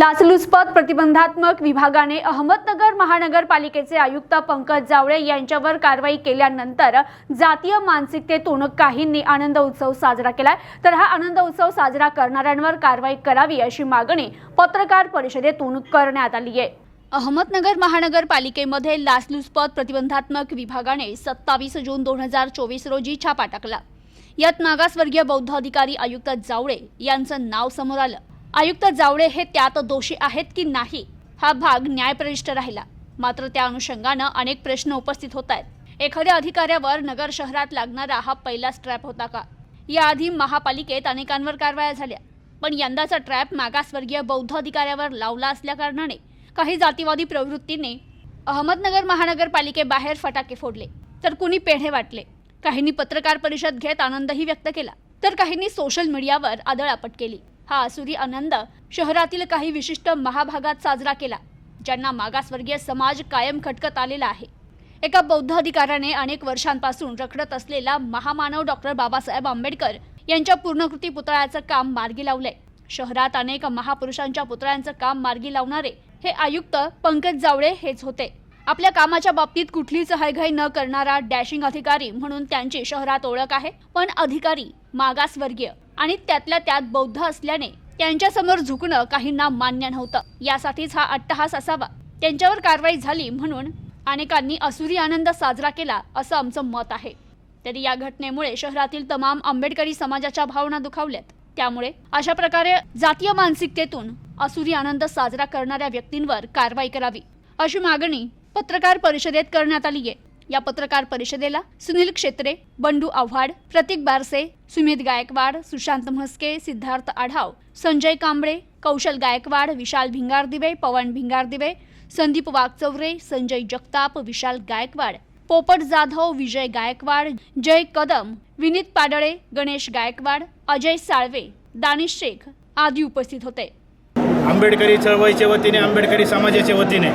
लाचलुचपत प्रतिबंधात्मक विभागाने अहमदनगर महानगरपालिकेचे आयुक्त पंकज जावळे यांच्यावर कारवाई केल्यानंतर जातीय मानसिकतेतून काहींनी आनंद उत्सव साजरा केलाय. तर हा आनंद उत्सव साजरा करणाऱ्यांवर कारवाई करावी अशी मागणी पत्रकार परिषदेतून करण्यात आली आहे. अहमदनगर महानगरपालिकेमध्ये लाचलुचपत प्रतिबंधात्मक विभागाने सत्तावीस जून दोन हजार चोवीस रोजी छापा टाकला. यात मागासवर्गीय बौद्ध अधिकारी आयुक्त जावळे यांचं नाव समोर आलं. आयुक्त जावळे हे त्यात दोषी आहेत की नाही हा भाग न्यायप्रविष्ट राहिला. मात्र त्या अनुषंगानं अनेक प्रश्न उपस्थित होत आहेत. एखाद्या अधिकाऱ्यावर नगर शहरात लागणारा हा पहिलाच ट्रॅप होता का? याआधी महापालिकेत अनेकांवर कारवाया झाल्या पण यंदाचा ट्रॅप मागासवर्गीय बौद्ध अधिकाऱ्यावर लावला असल्याकारणाने काही जातीवादी प्रवृत्तीने अहमदनगर महानगरपालिकेबाहेर फटाके फोडले. तर कुणी पेढे वाटले? काहींनी पत्रकार परिषद घेत आनंदही व्यक्त केला. तर काहींनी सोशल मीडियावर आदळापट केली. हा असुरी आनंद शहरातील काही विशिष्ट महाभागात साजरा केला ज्यांना मागासवर्गीय समाज कायम खटकत आलेला आहे. एका बौद्ध अधिकाऱ्याने अनेक वर्षांपासून रखडत असलेला महामानव डॉक्टर बाबासाहेब आंबेडकर यांच्या पूर्णकृती पुतळ्याचं काम मार्गी लावलंय. शहरात अनेक महापुरुषांच्या पुतळ्यांचं काम मार्गी लावणारे हे आयुक्त पंकज जावळे हेच होते. आपल्या कामाच्या बाबतीत कुठलीच हायघाई न करणारा डॅशिंग अधिकारी म्हणून त्यांची शहरात ओळख आहे पण अधिकारी मागासवर्गीय. आणि त्यातल्या त्यात बौद्ध असल्याने त्यांच्यासमोर झुकणं काहींना मान्य नव्हतं. यासाठीच हा अट्टहास असावा. त्यांच्यावर कारवाई झाली म्हणून अनेकांनी असुरी आनंद साजरा केला असं आमचं मत आहे. तरी या घटनेमुळे शहरातील तमाम आंबेडकरी समाजाच्या भावना दुखावल्यात. त्यामुळे अशा प्रकारे जातीय मानसिकतेतून असुरी आनंद साजरा करणाऱ्या व्यक्तींवर कारवाई करावी अशी मागणी पत्रकार परिषदेत करण्यात आली आहे या पत्रकार परिषदेला सुनील क्षेत्रे बंडू आव्हाड प्रतीक बारसे सुमित गायकवाड सुशांत म्हस्के सिद्धार्थ आढाव संजय कांबळे कौशल गायकवाड विशाल भिंगारदिवे पवन भिंगारदिवे संदीप वागचौरे संजय जगताप विशाल गायकवाड पोपट जाधव विजय गायकवाड जय कदम विनीत पाडळे गणेश गायकवाड अजय साळवे दानिश शेख आदी उपस्थित होते. आंबेडकरी चळवळीच्या वतीने आंबेडकरी समाजाच्या वतीने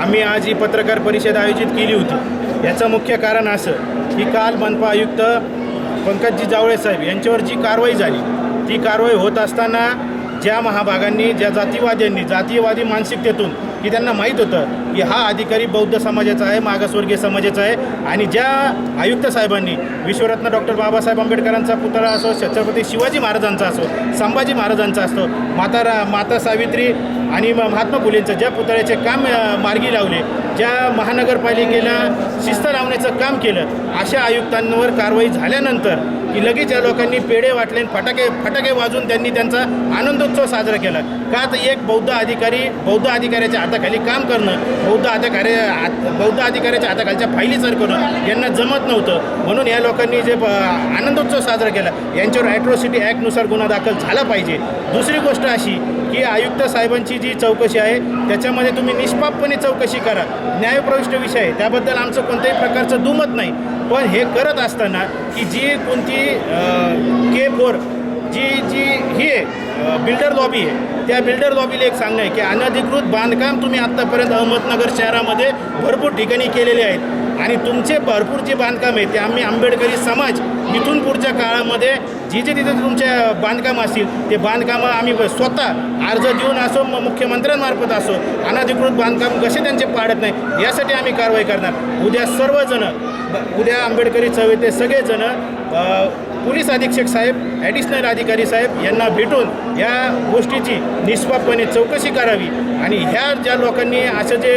आम्ही आज ही पत्रकार परिषद आयोजित केली होती. याचं मुख्य कारण असं की काल मनपा आयुक्त पंकजजी जावळे साहेब यांच्यावर जी कारवाई झाली ती कारवाई होत असताना ज्या महाभागांनी ज्या जातीवाद्यांनी जातीयवादी मानसिकतेतून की त्यांना माहीत होतं की हा अधिकारी बौद्ध समाजाचा आहे मागासवर्गीय समाजाचा आहे आणि ज्या आयुक्त साहेबांनी विश्वरत्न डॉक्टर बाबासाहेब आंबेडकरांचा पुतळा असो छत्रपती शिवाजी महाराजांचा असो संभाजी महाराजांचा असतो माता रा माता सावित्री आणि महात्मा फुलेंचं ज्या पुतळ्याचे काम मार्गी लावले ज्या महानगरपालिकेला शिस्त लावण्याचं काम केलं अशा आयुक्तांवर कारवाई झाल्यानंतर की लगेच या लोकांनी पेढे वाटले आणि फटाके फटाके वाजून त्यांनी त्यांचा आनंदोत्सव साजरा केला. का तर एक बौद्ध अधिकारी बौद्ध अधिकाऱ्याच्या हाताखाली काम करणं बौद्ध अधिकारी हात- बौद्ध अधिकाऱ्याच्या हाताखालच्या फायली सर करणं यांना जमत नव्हतं. म्हणून या लोकांनी जे आनंदोत्सव साजरा केला. यांच्यावर ॲट्रॉसिटी ॲक्टनुसार गुन्हा दाखल झाला पाहिजे. दुसरी गोष्ट अशी की आयुक्त साहेबांची जी चौकशी आहे त्याच्यामध्ये तुम्ही निष्पापपणे चौकशी करा. न्यायप्रविष्ट विषय आहे त्याबद्दल आमचं कोणत्याही प्रकारचं दुमत नाही. पण हे करत असताना की जी कोणती के फोर जी जी ही आहे बिल्डर लॉबी आहे त्या बिल्डर लॉबीला एक सांगणं आहे की अनधिकृत बांधकाम तुम्ही आत्तापर्यंत अहमदनगर शहरामध्ये भरपूर ठिकाणी केलेले आहेत. आणि तुमचे भरपूर जे बांधकाम आहे ते आम्ही आंबेडकरी समाज इथून पुढच्या काळामध्ये जी जे तिथे तुमच्या बांधकाम असतील ते बांधकामं आम्ही स्वतः अर्ज देऊन असो म- मुख्यमंत्र्यांमार्फत असो अनधिकृत बांधकाम कसे त्यांचे पाडत नाही यासाठी आम्ही कारवाई करणार. उद्या सर्वजणं उद्या आंबेडकरी चळवळीतले सगळेजण पोलीस अधीक्षक साहेब ॲडिशनल अधिकारी साहेब यांना भेटून या गोष्टीची निष्पापपणे चौकशी करावी. आणि ह्या ज्या लोकांनी असं जे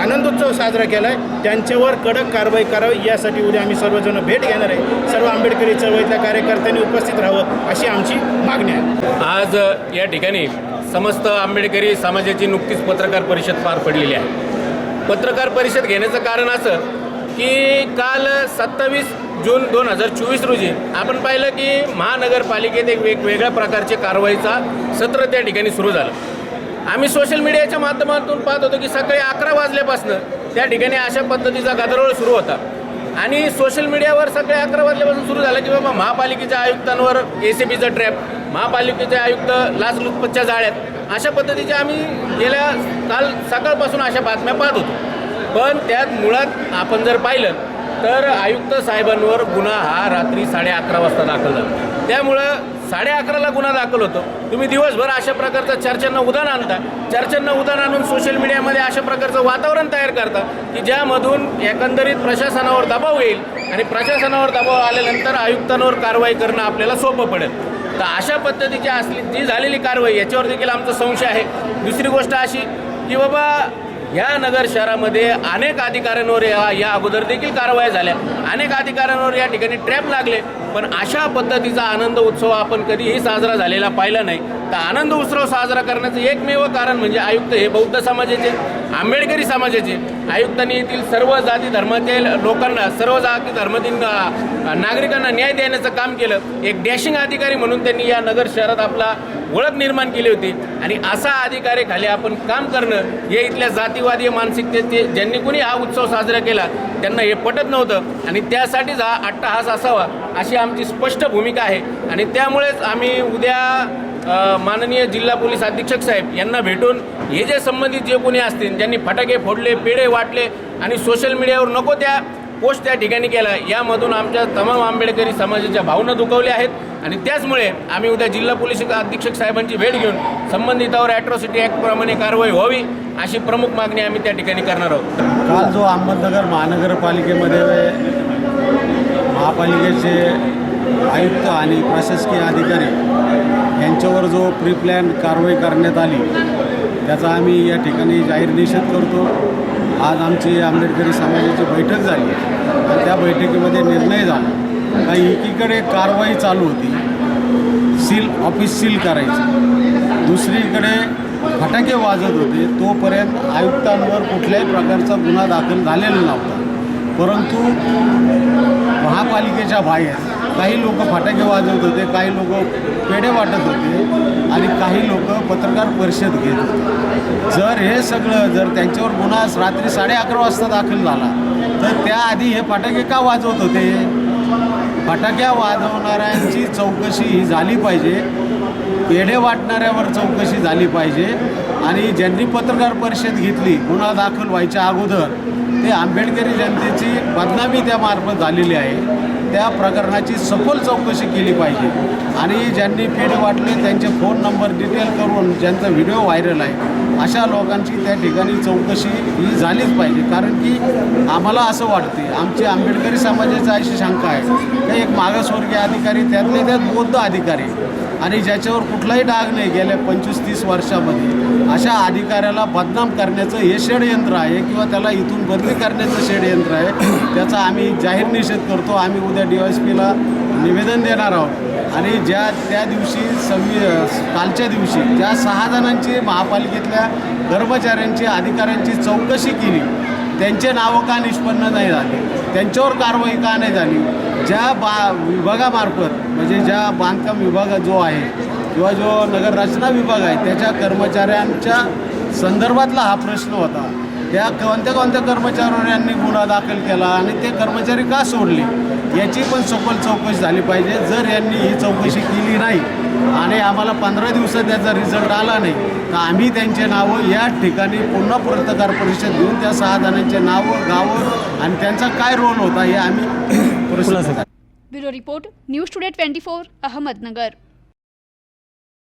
आनंदोत्सव साजरा केला आहे त्यांच्यावर कडक कारवाई करावी यासाठी उद्या आम्ही सर्वजण भेट घेणार आहे. सर्व आंबेडकरी चळवळीतल्या कार्यकर्त्यांनी उपस्थित राहावं अशी आमची मागणी आहे. आज या ठिकाणी समस्त आंबेडकरी समाजाची नुकतीच पत्रकार परिषद पार पडलेली आहे. पत्रकार परिषद घेण्याचं कारण असं की काल सत्तावीस जून दोन हजार चोवीस रोजी आपण पाहिलं की महानगरपालिकेत एक वेगवेगळ्या प्रकारचे कारवाईचा सत्र त्या ठिकाणी सुरू झालं. आम्ही सोशल मीडियाच्या माध्यमातून पाहत होतो की सकाळी अकरा वाजल्यापासून त्या ठिकाणी अशा पद्धतीचा गदारोळ सुरू होता. आणि सोशल मीडियावर सकाळी अकरा वाजल्यापासून सुरू झालं की बाबा महापालिकेच्या आयुक्तांवर ए सी बीचं ट्रॅप महापालिकेचे आयुक्त लाचलुचपतच्या जाळ्यात अशा पद्धतीच्या आम्ही गेल्या काल सकाळपासून अशा बातम्या पाहत होतो. पण त्यात मुळात आपण जर पाहिलं तर आयुक्त साहेबांवर गुन्हा हा रात्री साडे अकरा वाजता दाखल झाला. त्यामुळं साडे अकराला गुन्हा दाखल होतो. तुम्ही दिवसभर अशा प्रकारचं चर्चांना उदाहरण आणता. चर्चांना उदाहरण आणून सोशल मीडियामध्ये अशा प्रकारचं वातावरण तयार करता की ज्यामधून एकंदरीत प्रशासनावर दबाव येईल आणि प्रशासनावर दबाव आल्यानंतर आयुक्तांवर कारवाई करणं आपल्याला सोपं पडेल. तर अशा पद्धतीची असली जी झालेली कारवाई याच्यावर देखील आमचा संशय आहे. दुसरी गोष्ट अशी की बाबा या नगर शहरामध्ये अनेक अधिकाऱ्यांवर या या अगोदर देखील कारवाया झाल्या. अनेक अधिकाऱ्यांवर या ठिकाणी ट्रॅप लागले. पण अशा पद्धतीचा आनंद उत्सव आपण कधीही साजरा झालेला पाहिला नाही. तर आनंद उत्सव साजरा करण्याचं एकमेव कारण म्हणजे आयुक्त हे बौद्ध समाजाचे. आंबेडकरी समाजाचे आयुक्तांनी येथील सर्व जाती धर्मातील लोकांना सर्व जाती धर्मातील नागरिकांना न्याय देण्याचं काम केलं. एक डॅशिंग अधिकारी म्हणून त्यांनी या नगर शहरात आपला ओळख निर्माण केली होती. आणि असा अधिकारी खाली आपण काम करणं हे इथल्या जातीवादी मानसिकतेचे ज्यांनी कोणी हा उत्सव साजरा केला त्यांना हे पटत नव्हतं. आणि त्यासाठीच हा अट्टहास असावा अशी आमची स्पष्ट भूमिका आहे. आणि त्यामुळेच आम्ही उद्या माननीय जिल्हा पोलीस अधीक्षक साहेब यांना भेटून हे जे संबंधित जे कोणी असतील ज्यांनी फटाके फोडले पेढे वाटले आणि सोशल मीडियावर नको त्या पोस्ट त्या ठिकाणी केला यामधून आमच्या तमाम आंबेडकरी समाजाच्या भावना दुखवल्या आहेत आणि त्याचमुळे आम्ही उद्या जिल्हा पोलीस अधीक्षक साहेबांची भेट घेऊन संबंधितावर ॲट्रॉसिटी ॲक्टप्रमाणे कारवाई व्हावी अशी प्रमुख मागणी आम्ही त्या ठिकाणी करणार आहोत. काल जो अहमदनगर महानगरपालिकेमध्ये महापालिकेचे आयुक्त आणि प्रशासकीय अधिकारी यांच्यावर जो प्री प्लॅन कारवाई करण्यात आली त्याचा आम्ही या ठिकाणी जाहीर निषेध करतो. आज आमची आंबेडकरी समाजाची बैठक झाली. आणि त्या बैठकीमध्ये निर्णय झाला का एकीकडे कारवाई चालू होती सील ऑफिस सील करायची. दुसरीकडे फटाके वाजत होते तोपर्यंत आयुक्तांवर कुठल्याही प्रकारचा गुन्हा दाखल झालेला नव्हता. परंतु महापालिकेच्या बाहेर काही लोक फटाके वाजवत होते काही लोक पेढे वाटत होते आणि काही लोक पत्रकार परिषद घेत होते. जर हे सगळं जर त्यांच्यावर गुन्हा रात्री साडे अकरा वाजता दाखल झाला तर त्याआधी हे फटाके का वाजवत होते? फटाक्या वाजवणाऱ्यांची चौकशी ही झाली पाहिजे पेढे वाटणाऱ्यावर चौकशी झाली पाहिजे आणि ज्यांनी पत्रकार परिषद घेतली गुन्हा दाखल व्हायच्या अगोदर ते आंबेडकरी जनतेची बदनामी त्यामार्फत झालेली आहे. त्या प्रकरणाची सखोल चौकशी केली पाहिजे. आणि ज्यांनी पेढे वाटले त्यांचे फोन नंबर डिटेल करून ज्यांचा व्हिडिओ व्हायरल आहे अशा लोकांची त्या ठिकाणी चौकशी ही झालीच पाहिजे. कारण की आम्हाला असं वाटते आमची आंबेडकरी समाजाची अशी शंका आहे. की एक मागासवर्गीय अधिकारी त्यातले त्यात बौद्ध अधिकारी. आणि ज्याच्यावर कुठलाही डाग नाही गेल्या पंचवीस तीस वर्षामध्ये. अशा अधिकाऱ्याला बदनाम करण्याचं हे षडयंत्र आहे किंवा त्याला इथून बदली करण्याचं षडयंत्र आहे. त्याचा आम्ही जाहीर निषेध करतो. आम्ही उद्या डी एस पीला निवेदन देणार आहोत. आणि ज्या त्या दिवशी सव्वी कालच्या दिवशी ज्या सहा जणांची महापालिकेतल्या कर्मचाऱ्यांची अधिकाऱ्यांची चौकशी केली. त्यांचे नावं का निष्पन्न नाही झाले? त्यांच्यावर कारवाई का नाही झाली? ज्या बा विभागामार्फत म्हणजे ज्या बांधकाम विभाग जो आहे किंवा जो नगररचना विभाग आहे त्याच्या कर्मचाऱ्यांच्या संदर्भातला हा प्रश्न होता. त्या कोणत्या कोणत्या कर्मचाऱ्यांनी गुन्हा दाखल केला आणि ते कर्मचारी का सोडले याची पण सखोल चौकशी झाली पाहिजे. जर यांनी ही चौकशी केली नाही आणि आम्हाला पंधरा दिवसात त्याचा रिझल्ट आला नाही तर आम्ही त्यांचे नावं या ठिकाणी पुन्हा पत्रकार परिषद घेऊन त्या सहा जणांचे नावं गावं आणि त्यांचा काय रोल होता हे आम्ही प्रश्न bureau report news today twenty four Ahmednagar.